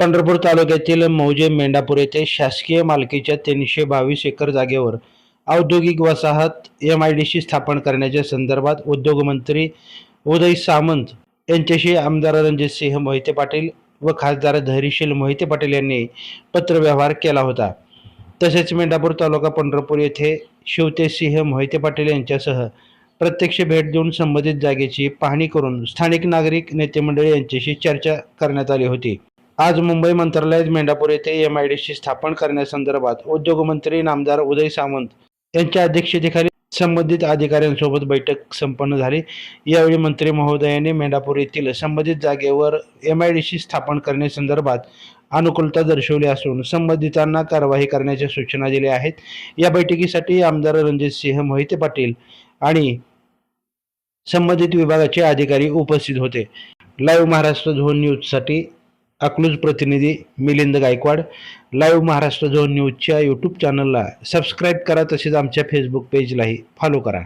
पंढरपूर तालुक्यातील मौजे मेंढापूर येथे शासकीय मालकीच्या तीनशे बावीस एकर जागेवर औद्योगिक वसाहत एम आय डी सी स्थापन करण्याच्या संदर्भात उद्योगमंत्री उदय सामंत यांच्याशी आमदार रणजितसिंह मोहिते पाटील व खासदार धैर्यशील मोहिते पाटील यांनी पत्रव्यवहार केला होता. तसेच मेंढापूर तालुका पंढरपूर येथे शिवतेसिंह मोहिते पाटील यांच्यासह प्रत्यक्ष भेट देऊन संबंधित जागेची पाहणी करून स्थानिक नागरिक नेते मंडळी यांच्याशी चर्चा करण्यात आली होती. आज मुंबई मंत्रालयात मेंढापूर येथे एम आय डी सी स्थापन करण्यासंदर्भात उद्योगमंत्री नामदार उदय सामंत यांच्या अध्यक्षतेखाली संबंधित अधिकाऱ्यांसोबत बैठक संपन्न झाली. यावेळी मंत्री महोदयाने मेंढापूर येथील संबंधित जागेवर एम आय डी सी स्थापन करण्यासंदर्भात अनुकूलता दर्शवली असून संबंधितांना कारवाई करण्याच्या सूचना दिल्या आहेत. या बैठकीसाठी आमदार रणजितसिंह मोहिते पाटील आणि संबंधित विभागाचे अधिकारी उपस्थित होते. लाईव्ह महाराष्ट्र झोन न्यूजसाठी अकलूज प्रतिनिधी मिलिंद गायकवाड. लाईव्ह महाराष्ट्र झोन न्यूजच्या यूट्यूब चॅनलला सबस्क्राईब करा तसेच आमच्या फेसबुक पेजलाही फॉलो करा.